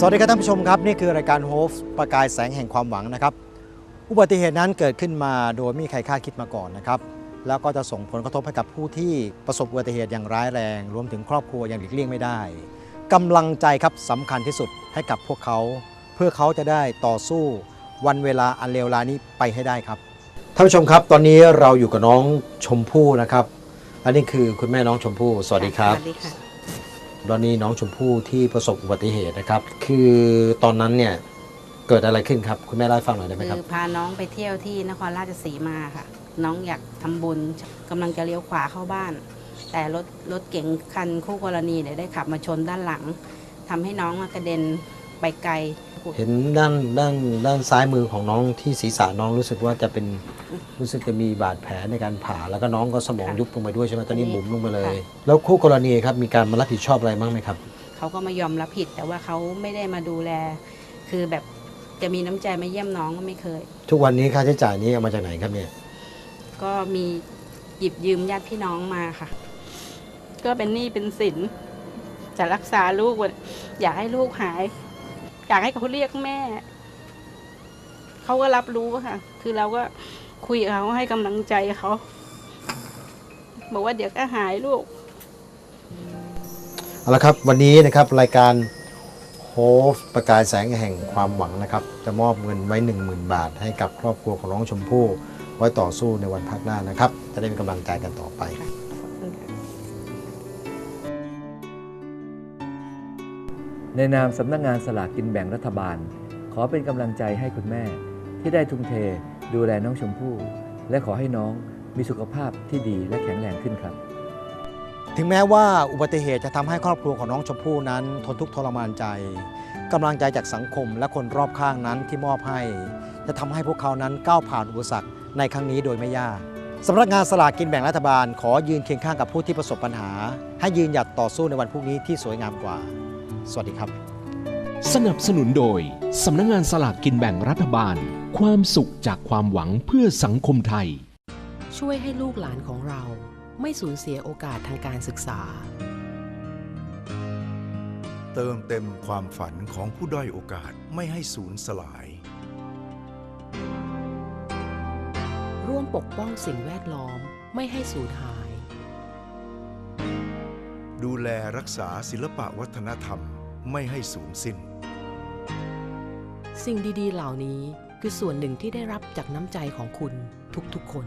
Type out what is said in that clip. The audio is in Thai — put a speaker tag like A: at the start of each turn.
A: สวัสดีครับท่านผู้ชมครับ นี่คือรายการโฮฟประกายแสงแห่งความหวังนะครับ อุบัติเหตุนั้นเกิดขึ้นมาโดยไม่มีใครคาดคิดมาก่อนนะครับ แล้วก็จะส่งผลกระทบให้กับผู้ที่ประสบอุบัติเหตุอย่างร้ายแรง รวมถึงครอบครัวอย่างหลีกเลี่ยงไม่ได้กำลังใจครับสำคัญที่สุดให้กับพวกเขา เพื่อเขาจะได้ต่อสู้วันเวลาอันเลวร้ายนี้ไปให้ได้ครับ ท่านผู้ชมครับ ตอนนี้เราอยู่กับน้องชมพู่นะครับ อันนี้คือคุณแม่น้องชมพู่ สวัสดีครับ
B: สวัสดีค่ะ
A: ตอนนี้น้องชมพู่ที่ประสบอุบัติเหตุนะครับ คือตอนนั้นเนี่ยเกิดอะไรขึ้นครับ คุณแม่เล่าให้ฟังหน่อยได้ไหม
B: คื
A: ครับ
B: อพาน้องไปเที่ยวที่นครราชสีมาค่ะ น้องอยากทำบุญกำลังจะเลี้ยวขวาเข้าบ้าน แต่รถรถเก๋งคันคู่กรณีเนี่ยได้ขับมาชนด้านหลังทำให้น้องกระเด็น ไปไกล
A: เห็นด้านด้านด้านซ้ายมือของน้องที่ศีรษะน้องรู้สึกว่าจะเป็นรู้สึกจะมีบาดแผลในการผ่า แล้วก็น้องก็สมองยุบลงไปด้วยใช่ไหมตอนนี้บุ๋มลงไปเลย แล้วคู่กรณีครับมีการมารับผิดชอบอะไรบ้างไหมครับ
B: เขาก็ไม่ยอมรับผิดแต่ว่าเขาไม่ได้มาดูแล คือแบบจะมีน้ำใจมาเยี่ยมน้องก็ไม่เคย
A: ทุกวันนี้ค่าใช้จ่ายนี้เอามาจากไหนครับเนี่ย
B: ก็มีหยิบยืมญาติพี่น้องมาค่ะ ก็เป็นหนี้เป็นสินจะรักษาลูกอะอยากให้ลูกหาย อยากให้เขาเรียกแม่ เขาก็รับรู้ค่ะ คือเราก็คุยกับเขาให้กำลังใจเขา บอกว่าเดี๋ยวก็หายลูก
A: เอาละครับ วันนี้นะครับรายการโฮฟประกายแสงแห่งความหวังนะครับ จะมอบเงินไว้ 10,000 บาท ให้กับครอบครัวของน้องชมพู่ไว้ต่อสู้ในวันพักหน้านะครับ จะได้มีกำลังใจกันต่อไป
C: ในนามสำนักงงานสลากกินแบ่งรัฐบาล ขอเป็นกำลังใจให้คุณแม่ ที่ได้ทุ่มเทดูแลน้องชมพู่ และขอให้น้องมีสุขภาพที่ดีและแข็งแรงขึ้นครับ
A: ถึงแม้ว่าอุบัติเหตุจะทำให้ครอบครัวของน้องชมพู่นั้น ทนทุกข์ทรมานใจกำลังใจจากสังคมและคนรอบข้างนั้นที่มอบให้ จะทำให้พวกเขานั้นก้าวผ่านอุปสรรคในครั้งนี้โดยไม่ยากสำนักงานสลากกินแบ่งรัฐบาล ขอยืนเคียงข้างกับผู้ที่ประสบปัญหา ให้ยืนหยัดต่อสู้ในวันพรุ่งนี้ที่สวยงามกว่า สวัสดีครับ
D: สนับสนุนโดย สำนักงงานสลากกินแบ่งรัฐบาล ความสุขจากความหวังเพื่อสังคมไทย
E: ช่วยให้ลูกหลานของเราไม่สูญเสียโอกาสทางการศึกษา
F: เติมเต็มความฝันของผู้ด้อยโอกาสไม่ให้สูญสลาย
E: ร่วมปกป้องสิ่งแวดล้อมไม่ให้สูญหาย
F: ดูแลรักษาศิลปะวัฒนธรรม ไม่ให้สูญสิ้น
E: สิ่งดีๆ เหล่านี้คือส่วนหนึ่งที่ได้รับจากน้ำใจของคุณทุกๆคน